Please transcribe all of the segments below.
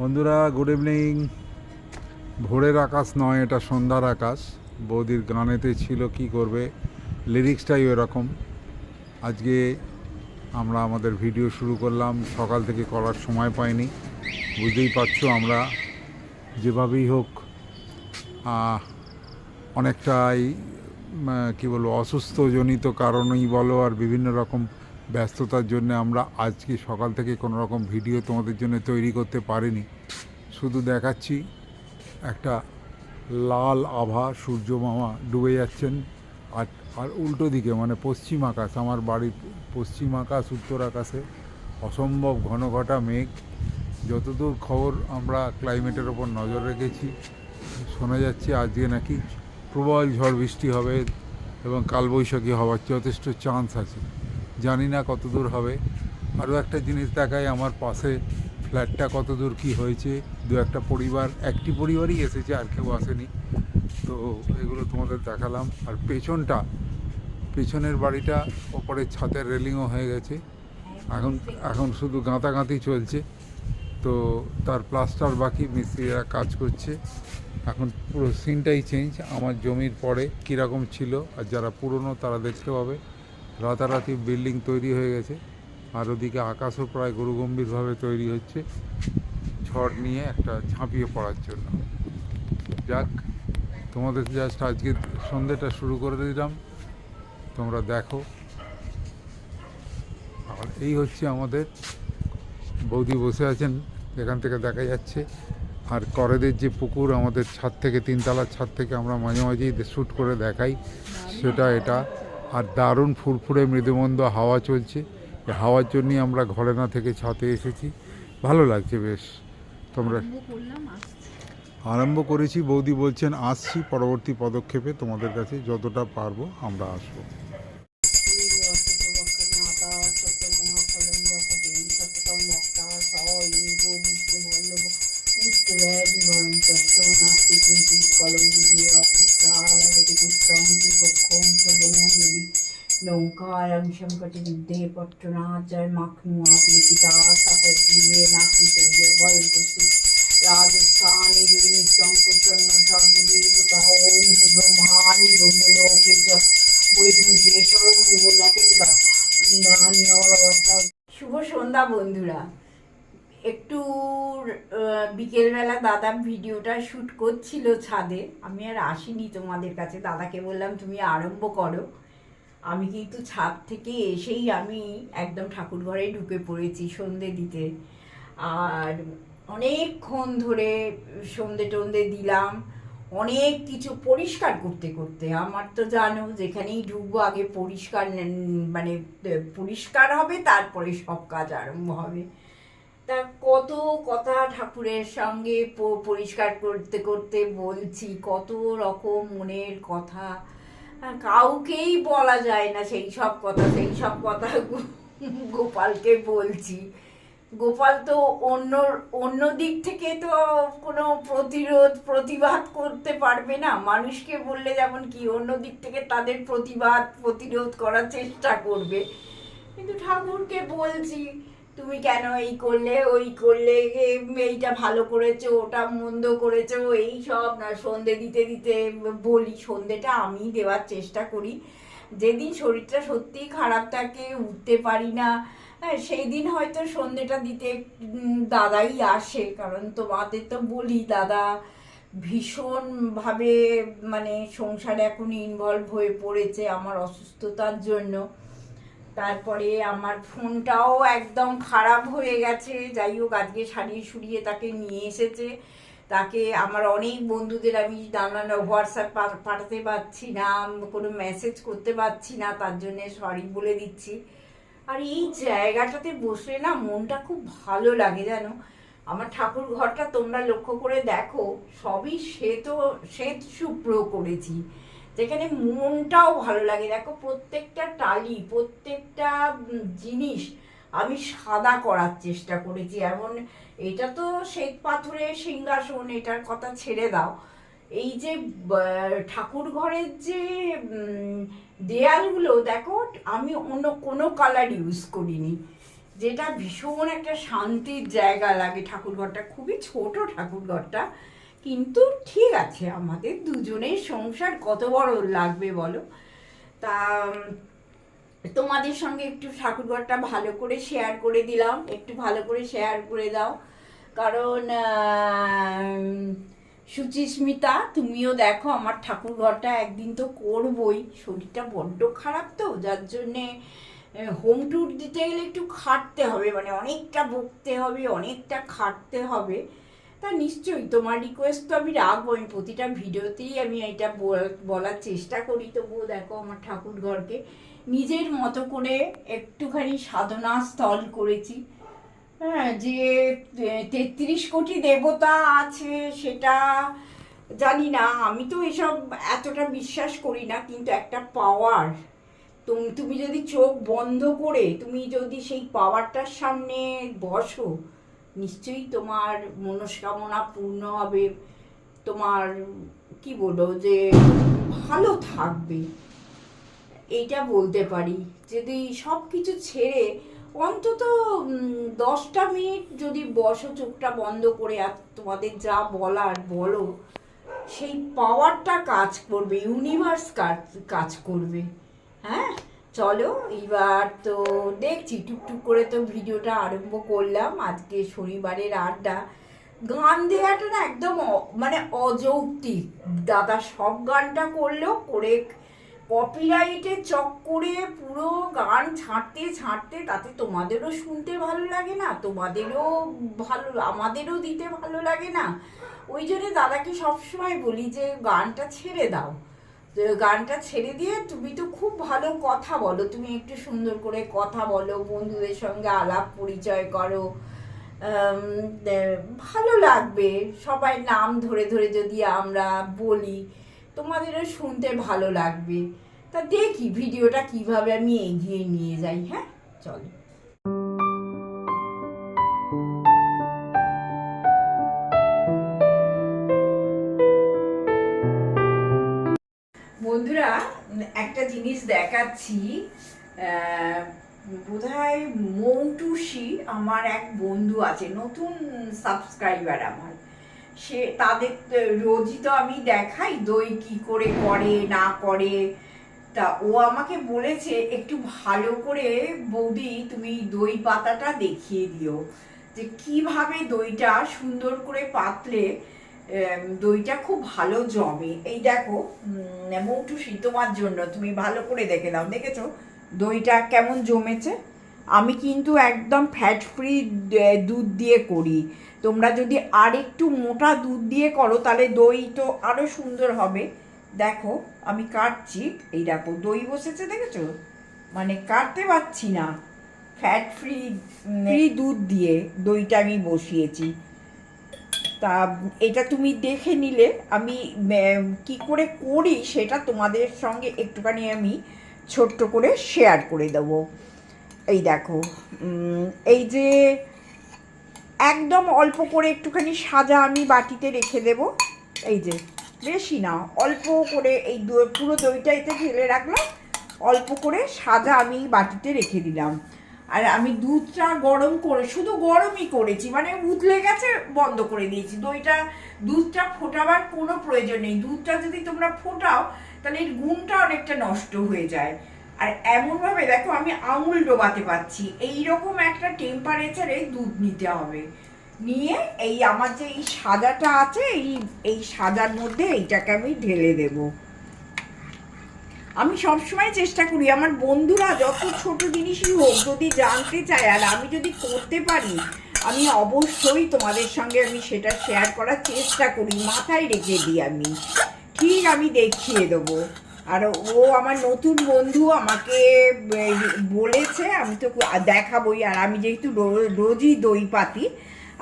বন্ধুরা good evening ভোরের আকাশ নয়, এটা সন্ধ্যার আকাশ। বৌদির গানেতে ছিল কি করবে লিরিক্সটাই এরকম আজকে আমরা আমাদের ভিডিও শুরু করলাম, সকাল থেকে করার সময় পাইনি। বুঝতেই পারছ আমরা যেভাবেই হোক অনেকটাই কী বলব, অসুস্থজনিত কারণেই বলো আর বিভিন্ন রকম ব্যস্ততার জন্য আমরা আজকে সকাল থেকে কোনো রকম ভিডিও তোমাদের জন্য তৈরি করতে পারিনি। শুধু দেখাচ্ছি, একটা লাল আভা সূর্য মামা ডুবে যাচ্ছেন। আর আর উল্টো দিকে মানে পশ্চিম আকাশ, আমার বাড়ির পশ্চিম আকাশ, উত্তর আকাশে অসম্ভব ঘন ঘটা মেঘ। যতদূর খবর আমরা ক্লাইমেটের ওপর নজর রেখেছি, শোনা যাচ্ছে আজকে নাকি প্রবল ঝড় বৃষ্টি হবে এবং কালবৈশাখী হওয়ার যথেষ্ট চান্স আছে। জানি না কতদূর হবে। আরও একটা জিনিস দেখায় আমার পাশে ফ্ল্যাটটা কত দূর কী হয়েছে? দু একটা পরিবার, একটি পরিবারই এসেছে, আর কেউ আসেনি। তো এগুলো তোমাদের দেখালাম। আর পেছনটা, পেছনের বাড়িটা, ওপরের ছাতের রেলিংও হয়ে গেছে। এখন এখন শুধু গাঁতাগাঁতি চলছে। তো তার প্লাস্টার বাকি, মিস্ত্রিরা কাজ করছে। এখন পুরো সিনটাই চেঞ্জ আমার জমির পরে কীরকম ছিল, আর যারা পুরনো তারা দেখতে পাবে। রাতারাতি বিল্ডিং তৈরি হয়ে গেছে। আর ওদিকে আকাশও প্রায় গরুগম্ভীরভাবে তৈরি হচ্ছে ঝড় নিয়ে একটা ঝাঁপিয়ে পড়ার জন্য। যাক তোমাদের জাস্ট আজকে সন্ধ্যেটা শুরু করে দিলাম। তোমরা দেখো। আর এই হচ্ছে আমাদের বৌদি বসে আছেন এখান থেকে দেখা যাচ্ছে। আর করেদের যে পুকুর আমাদের ছাদ থেকে তিনতলার ছাদ থেকে আমরা মাঝে মাঝেই শ্যুট করে দেখাই। সেটা এটা। আর দারুণ ফুরফুরে মৃদুমন্দ হাওয়া চলছে। এই হাওয়ার জন্যই আমরা ঘরে না থেকে ছাতে এসেছি। ভালো লাগছে বেশ। তোমরা আরম্ভ করেছি বৌদি বলছেন আসছি পরবর্তী পদক্ষেপে তোমাদের কাছে যতটা পারব আমরা আসব। নৌকায়ং সংকটে যুদ্ধে পট্টনাচার মাখনুয়া লিখিতা সাফিয়ে নাকি ভয় উপস্থিত রাজস্থানে নিত্যং প্রসন্ন সর্বদেবতা ওম ব্রহ্মানি ব্রহ্মলোকে চ বৈকুণ্ঠেশ্বর মোল্লাকে দাও শুভ সন্ধ্যা বন্ধুরা একটু বিকেলবেলা দাদা ভিডিওটা শ্যুট করছিল ছাদে আমি আর আসিনি তোমাদের কাছে দাদাকে বললাম তুমি আরম্ভ করো আমি কিন্তু ছাদ থেকে এসেই আমি একদম ঠাকুর ঘরে ঢুকে পড়েছি সন্ধে দিতে। আর অনেকক্ষণ ধরে সন্ধে টন্ধে দিলাম, অনেক কিছু পরিষ্কার করতে করতে। আমার তো জানো যেখানেই ঢুকবো আগে পরিষ্কার মানে পরিষ্কার হবে, তারপরে সব কাজ আরম্ভ হবে। তা কত কথা ঠাকুরের সঙ্গে পরিষ্কার করতে করতে বলছি, কত রকম মনের কথা। কাউকেই বলা যায় না সেই সব কথা, সেই সব কথা গোপালকে বলছি। গোপাল তো অন্য অন্য দিক থেকে তো কোনো প্রতিরোধ, প্রতিবাদ করতে পারবে না। মানুষকে বললে যেমন কি, অন্য দিক থেকে তাদের প্রতিবাদ, প্রতিরোধ করার চেষ্টা করবে। কিন্তু ঠাকুরকে বলছি তুমি কেন এই করলে ওই করলে এইটা ভালো করেছ ওটা মন্দ করেছ এই সব না সন্ধে দিতে দিতে বলি সন্ধেটা আমি দেওয়ার চেষ্টা করি। যেদিন শরীরটা সত্যিই খারাপ থাকে উঠতে পারি না হ্যাঁ, সেই দিন হয়তো সন্ধেটা দিতে দাদাই আসে কারণ তোমাদের তো বলি দাদা ভীষণভাবে মানে সংসারে এখন ইনভলভ হয়ে পড়েছে আমার অসুস্থতার জন্য। তারপরে আমার ফোনটাও একদম খারাপ হয়ে গেছে। যাই হোক, আজকে সারিয়ে সুরিয়ে তাকে নিয়ে এসেছে। তাকে আমার অনেক বন্ধুদের আমি নানান হোয়াটসঅ্যাপ পাঠাতে পারছি না, কোনো মেসেজ করতে পারছি না, তার জন্য সরি বলে দিচ্ছি। আর এই জায়গাটাতে বসলে না মনটা খুব ভালো লাগে জানো। আমার ঠাকুর ঘরটা তোমরা লক্ষ্য করে দেখো, সবই শ্বেত শ্বেত শুভ্র করেছি। যেখানে মনটাও ভালো লাগে। দেখো প্রত্যেকটা টালি, প্রত্যেকটা জিনিস আমি সাদা করার চেষ্টা করেছি। এমন এটা তো শ্বেত পাথরের সিংহাসন, এটার কথা ছেড়ে দাও। এই যে ঠাকুর ঘরের যে দেয়ালগুলো, দেখো, আমি অন্য কোনো কালার ইউজ করিনি। যেটা ভীষণ একটা শান্তির জায়গা লাগে ঠাকুরঘরটা খুবই ছোট ঠাকুরঘরটা কিন্তু ঠিক আছে, আমাদের দুজনের সংসার কত বড় লাগবে বলো? তা তোমাদের সঙ্গে একটু ঠাকুরঘরটা ভালো করে শেয়ার করে দিলাম, একটু ভালো করে শেয়ার করে দাও। কারণ সুচিস্মিতা, তুমিও দেখো আমার ঠাকুরঘরটা একদিন তো করবই। শরীরটা বড্ড খারাপ তো, যার জন্যে হোম ট্যুর দিতে গেলে একটু খাটতে হবে মানে অনেকটা বকতে হবে, অনেকটা খাটতে হবে। তা নিশ্চয়ই, তোমার রিকোয়েস্ট তো আমি রাখব। আমি প্রতিটা ভিডিওতেই আমি এটা বল- বলার চেষ্টা করি। তবুও দেখো আমার ঠাকুর ঘরকে নিজের মতো করে একটুখানি সাধনা স্থল করেছি। হ্যাঁ যে তেত্রিশ কোটি দেবতা আছে সেটা জানি না। আমি তো এসব এতটা বিশ্বাস করি না, কিন্তু একটা পাওয়ার তুমি তুমি যদি চোখ বন্ধ করে, তুমি যদি সেই পাওয়ারটার সামনে বসো নিশ্চয়ই তোমার মনস্কামনা পূর্ণ হবে, তোমার, কি বলব, যে ভালো থাকবে। এইটা বলতে পারি। যদি সব কিছু ছেড়ে অন্তত দশটা মিনিট যদি বসো, চোখটা বন্ধ করে, আর তোমাদের যা বলার বলো, সেই পাওয়ারটা কাজ করবে ইউনিভার্স কাজ কাজ করবে। হ্যাঁ? চলো এবার তো দেখছি, টুকটুক করে তো ভিডিওটা আরম্ভ করলাম। আজকে শনিবারের আড্ডা। গান দেওয়াটা না একদম মানে অযৌক্তিক। দাদা সব গানটা করলেও করে কপিরাইটের চক্করে পুরো গান ছাঁটতে ছাঁটতে তাতে তোমাদেরও শুনতে ভালো লাগে না, তোমাদেরও ভালো, আমাদেরও দিতে ভালো লাগে না। ওই জন্য দাদাকে সবসময় বলি যে, গানটা ছেড়ে দাও। গানটা ছেড়ে দিয়ে তুমি তো খুব ভালো কথা বলো। তুমি একটু সুন্দর করে কথা বলো, বন্ধুদের সঙ্গে আলাপ পরিচয় করো। ভালো লাগবে। সবাই নাম ধরে ধরে যদি আমরা বলি, তোমাদেরও শুনতে ভালো লাগবে। তা দেখি ভিডিওটা কীভাবে আমি এগিয়ে নিয়ে যাই হ্যাঁ? চলো। একটা জিনিস দেখাচ্ছি বোধহয় মৌটুসি আমার এক বন্ধু আছে, নতুন সাবস্ক্রাইবার আমার। সে, তাদের রোজই তো আমি দেখাই, দই কি করে করে, না করে। তা ও আমাকে বলেছে, একটু ভালো করে বৌদি তুমি দই পাতাটা দেখিয়ে দিও। যে কীভাবে দইটা সুন্দর করে পাতলে দইটা খুব ভালো জমে। এই দেখো মৌটুসি তোমার জন্য। তুমি ভালো করে দেখে দাও দেখেছ? দইটা কেমন জমেছে? আমি কিন্তু একদম ফ্যাট ফ্রি দুধ দিয়ে করি। তোমরা যদি আর একটু মোটা দুধ দিয়ে করো তাহলে দই তো আরও সুন্দর হবে। দেখো আমি কাটছি। এই দেখো দই বসেছে দেখেছ? মানে কাটতে পারছি না। ফ্যাট ফ্রি ফ্রি দুধ দিয়ে দইটা আমি বসিয়েছি। তা এটা তুমি দেখে নিলে আমি কি করে করি সেটা তোমাদের সঙ্গে একটুখানি আমি ছোট্ট করে শেয়ার করে দেবো। এই দেখো এই যে একদম অল্প করে একটুখানি সাজা আমি বাটিতে রেখে দেব। এই যে, বেশি না, অল্প করে এই পুরো দইটা এতে ঢেলে রাখলাম, অল্প করে সাজা আমি বাটিতে রেখে দিলাম। আর আমি দুধটা গরম করে, শুধু গরমই করেছি মানে উতলে গেছে, বন্ধ করে দিয়েছি। দইটা দুধটা ফোটাবার কোনো প্রয়োজন নেই। দুধটা যদি তোমরা ফোটাও, তাহলে এর গুণটা অনেকটা নষ্ট হয়ে যায়। আর এমনভাবে দেখো, আমি আঙুল ডোবাতে পারছি। এইরকম একটা টেম্পারেচারে দুধ নিতে হবে। নিয়ে এই আমার যে এই সাদাটা আছে, এই এই সাদার মধ্যে এইটাকে আমি ঢেলে দেবো। আমি সবসময় চেষ্টা করি, আমার বন্ধুরা যত ছোট জিনিসই হোক যদি জানতে চায় আর আমি যদি করতে পারি, আমি অবশ্যই তোমাদের সঙ্গে আমি সেটা শেয়ার করার চেষ্টা করি, মাথায় রেখে দিই আমি। ঠিক আমি দেখিয়ে দেবো। আর ও আমার নতুন বন্ধু আমাকে বলেছে, আমি তো দেখাবই, আর আমি যেহেতু রোজই দই পাতি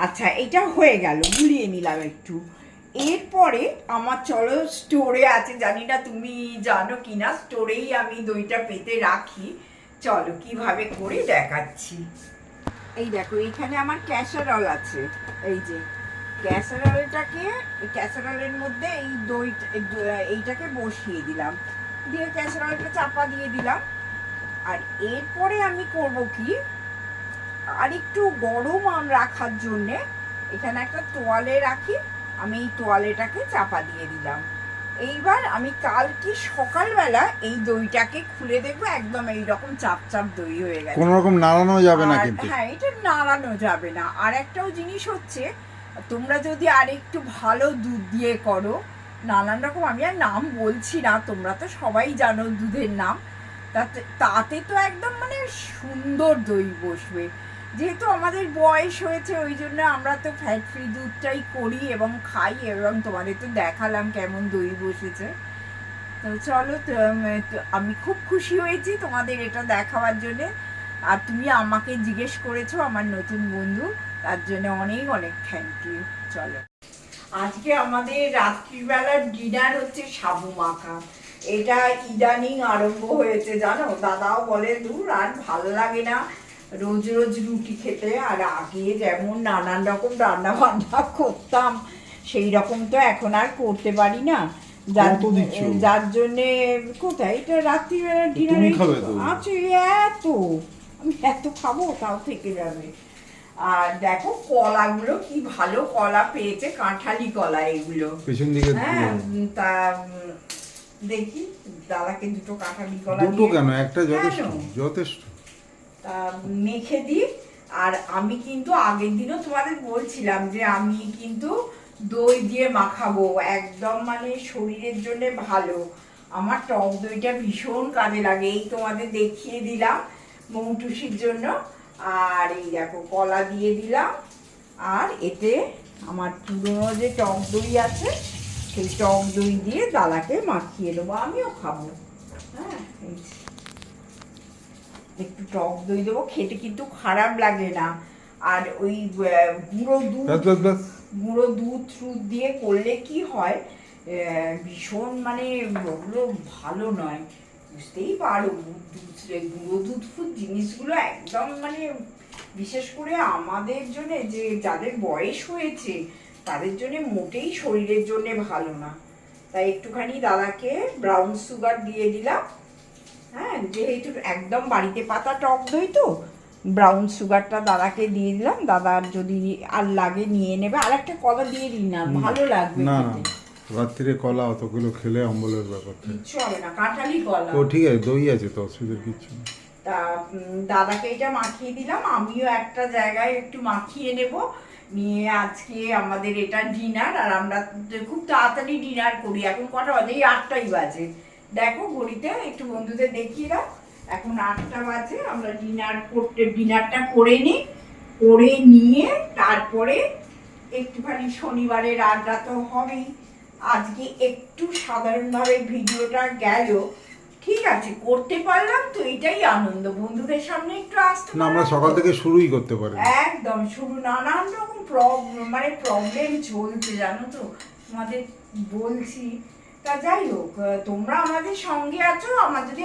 আচ্ছা এটা হয়ে গেল, গুলিয়ে নিলাম একটু। এরপরে আমার চলো স্টোরে আছে জানি না তুমি জানো কি না স্টোরেই আমি দইটা পেতে রাখি। চলো কীভাবে করে দেখাচ্ছি। এই দেখো, এখানে আমার ক্যাসারল আছে। এই যে ক্যাসারলটাকে ক্যাসারলের মধ্যে এই দই এইটাকে বসিয়ে দিলাম। দিয়ে ক্যাসারলটা চাপা দিয়ে দিলাম। আর এরপরে আমি করব কি আর একটু গরম রাখার জন্যে এখানে একটা তোয়ালে রাখি। আমি এই তোয়ালেটাকে চাপা দিয়ে দিলাম। এইবার আমি কালকে সকালবেলা এই দইটাকে খুলে দেখব একদম এইরকম চাপ চাপ দই হয়ে গেছে। কোনো রকম নাড়ানো যাবে না কিন্তু। হ্যাঁ এটা নাড়ানো যাবে না। আর একটাও জিনিস হচ্ছে তোমরা যদি আর একটু ভালো দুধ দিয়ে করো নানান রকম আমি আর নাম বলছি না তোমরা তো সবাই জানো দুধের নাম তাতে তাতে তো একদম মানে সুন্দর দই বসবে। যেহেতু আমাদের বয়স হয়েছে, ওই জন্য আমরা তো ফ্যাট ফ্রি দুধটাই করি এবং খাই এবং তোমাদের তো দেখালাম কেমন দই বসেছে। তো চলো আমি খুব খুশি হয়েছি তোমাদের এটা দেখাবার জন্যে। আর তুমি আমাকে জিজ্ঞেস করেছ, আমার নতুন বন্ধু, তার জন্য অনেক অনেক থ্যাংক ইউ চলো। আজকে আমাদের রাত্রিবেলার ডিনার হচ্ছে সাবু মাখা। এটা ইদানিং আরম্ভ হয়েছে, জানো? দাদাও বলে, দূর, আর ভালো লাগে না। রোজ রোজ রুটি খেতে আর আগে যেমন নানান রকম রান্না বান্না করতাম সেই রকম তো এখন আর করতে পারি না। যার জন্যে কোথায়? এটা রাত্রিবেলা ডিনার আচ্ছা এত। আমি এত খাব তাও থেকে যাবে। আর দেখো কলাগুলো কি ভালো কলা পেয়েছে কাঁঠালি কলা এগুলো। হ্যাঁ তা দেখি দাদাকে দুটো কাঁঠালি কলা দুটো কেন? একটা যথেষ্ট যথেষ্ট। মেখে দিই। আর আমি কিন্তু আগের দিনও তোমাদের বলছিলাম যে আমি কিন্তু দই দিয়ে মাখাবো, একদম মানে শরীরের জন্য ভালো। আমার টক দইটা ভীষণ কাজে লাগে, এই তোমাদের দেখিয়ে দিলাম মৌটুসির জন্য। আর এই দেখো, কলা দিয়ে দিলাম। আর এতে আমার পুরনো যে টক দই আছে, সেই টক দই দিয়ে দাদাকে মাখিয়ে দেবো, আমিও খাব। হ্যাঁ। একটু টক দই দেবো খেতে কিন্তু খারাপ লাগে না। আর ওই গুঁড়ো দুধ গুঁড়ো দুধ টুধ দিয়ে করলে কি হয় ভীষণ মানে ওগুলো ভালো নয়। বুঝতেই পারো গুড় দুধ ফুদ জিনিসগুলো একদম মানে বিশেষ করে আমাদের জন্য যে যাদের বয়স হয়েছে তাদের জন্য মোটেই শরীরের জন্য ভালো না। তাই একটুখানি দাদাকে ব্রাউন সুগার দিয়ে দিলাম। হ্যাঁ যেহেতু একদম বাড়িতে পাতা টক দই তো ব্রাউন সুগারটা দাদাকে দিয়ে দিলাম দাদার যদি আর লাগে নিয়ে নেবে আর একটা কলা দিয়ে দিই না ভালো লাগবে না। না রাত্রিরে কলা অতগুলো খেলে অম্বলের ব্যাপার কিচ্ছু হবে না কাঁঠালি কলা। ও ঠিক আছে দই আছে তো অসুবিধার কিচ্ছু নেই। তা দাদাকে এটা মাখিয়ে দিলাম আমিও একটা জায়গায় একটু মাখিয়ে নেব নিয়ে আজকে আমাদের এটা ডিনার আর আমরা খুব তাড়াতাড়ি ডিনার করি এখন কটা বাজে? এই আটটাই বাজে। দেখো ঘড়িতে একটু বন্ধুদের দেখিয়ে দাও। এখন আটটা বাজে আমরা ডিনার করতে ডিনারটা করে নিই করে নিয়ে তারপরে একটুখানি শনিবারের আড্ডা তো হবেই। আজকে একটু সাধারণভাবে ভিডিওটা গেল। ঠিক আছে করতে পারলাম তো এটাই আনন্দ। বন্ধুদের সামনে একটু আসতে না আমরা সকাল থেকে শুরুই করতে পারি। একদম শুরু নানান রকম প্রব- মানে প্রবলেম চলছে জানো তো? তোমাদের বলছি তা যাই হোক তোমরা আমাদের সঙ্গে আছো, আমার যদি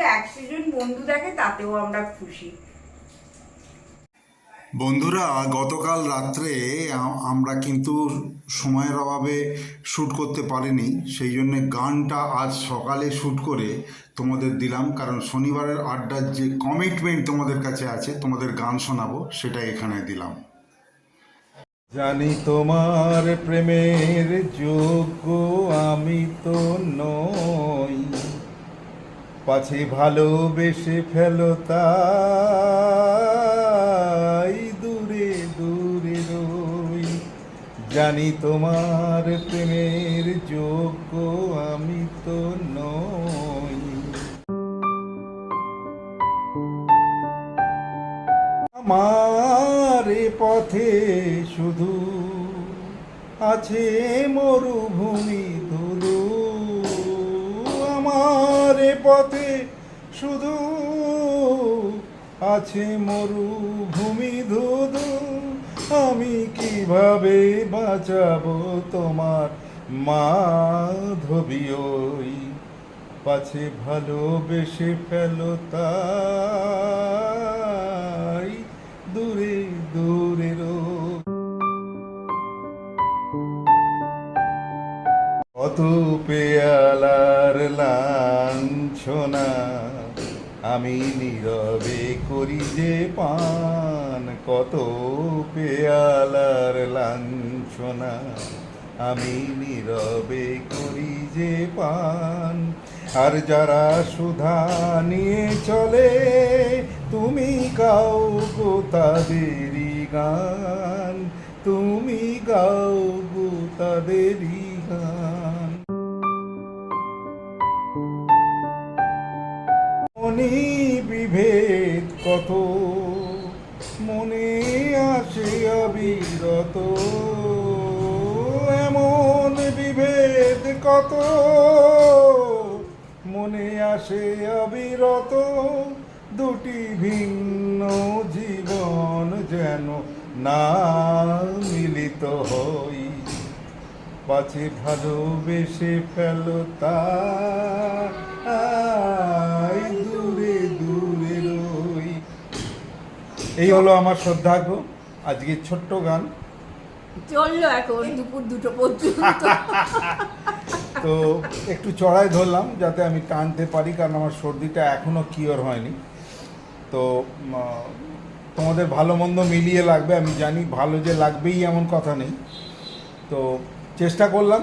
বন্ধু তাতেও আমরা খুশি। বন্ধুরা, গতকাল রাত্রে আমরা কিন্তু সময়ের অভাবে শ্যুট করতে পারিনি, সেই জন্য গানটা আজ সকালে শ্যুট করে তোমাদের দিলাম, কারণ শনিবারের আড্ডার যে কমিটমেন্ট তোমাদের কাছে আছে, তোমাদের গান শোনাবো সেটা এখানে দিলাম। জানি তোমার প্রেমের যোগ্য আমি তো নই। পাছে ভালোবেসে ফেলো তাই দূরে দূরে রই। জানি তোমার প্রেমের যোগ্য আমি আমার এ পথে শুধু আছে মরুভূমি ধুধু আমার পথে শুধু আছে মরুভূমি ধুধু আমি কীভাবে বাঁচাবো তোমার মাধবী ওই পাছে ভালোবেসে ফেলো তাই? দূরে দূরে কত পেয়ালার লাঞ্ছনা আমি নীরবে করি যে পান। কত পেয়ালার লাঞ্ছনা আমি নীরবে করি যে পান। আর যারা সুধা নিয়ে চলে তুমি গাও গো তাদেরই গান, তুমি গাও গো তাদেরই গান। মনি বিভেদ কত, মনে আসে অবিরত। এমন বিভেদ কত, মনে আসে অবিরত। দুটি ভিন্ন জীবন যেন না মিলিত হই। পাছে ভালোবেসে ফেল তাই দূরে দূরে রই। এই হলো আমার শ্রদ্ধার্ঘ আজকে ছোট্ট গান। চলল এখন দুপুর দুটো পর্যন্ত। তো একটু চড়াই ধরলাম যাতে আমি টানতে পারি কারণ আমার সর্দিটা এখনও কিওর হয়নি। তো তোমাদের ভালো মন্দ মিলিয়ে লাগবে আমি জানি ভালো যে লাগবেই এমন কথা নেই। তো চেষ্টা করলাম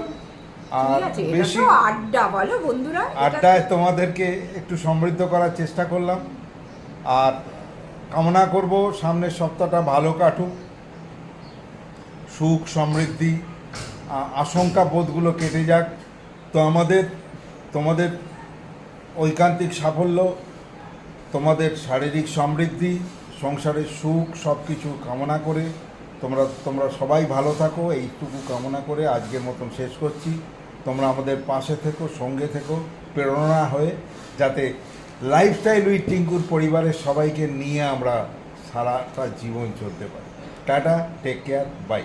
আর বেশি আড্ডা বলো বন্ধুরা আড্ডায় তোমাদেরকে একটু সমৃদ্ধ করার চেষ্টা করলাম। আর কামনা করব সামনের সপ্তাহটা ভালো কাটুক সুখ সমৃদ্ধি আশঙ্কা বোধগুলো কেটে যাক। তো আমাদের তোমাদের ঐকান্তিক সাফল্য তোমাদের শারীরিক সমৃদ্ধি, সংসারের সুখ সব কিছু কামনা করে তোমরা তোমরা সবাই ভালো থাকো, এইটুকু কামনা করে আজকের মতন শেষ করছি। তোমরা আমাদের পাশে থেকো, সঙ্গে থেকো, প্রেরণা হয়ে যাতে লাইফস্টাইল উইথ টিঙ্কুর পরিবারের সবাইকে নিয়ে আমরা সারাটা জীবন চলতে পারি। Tata take care bye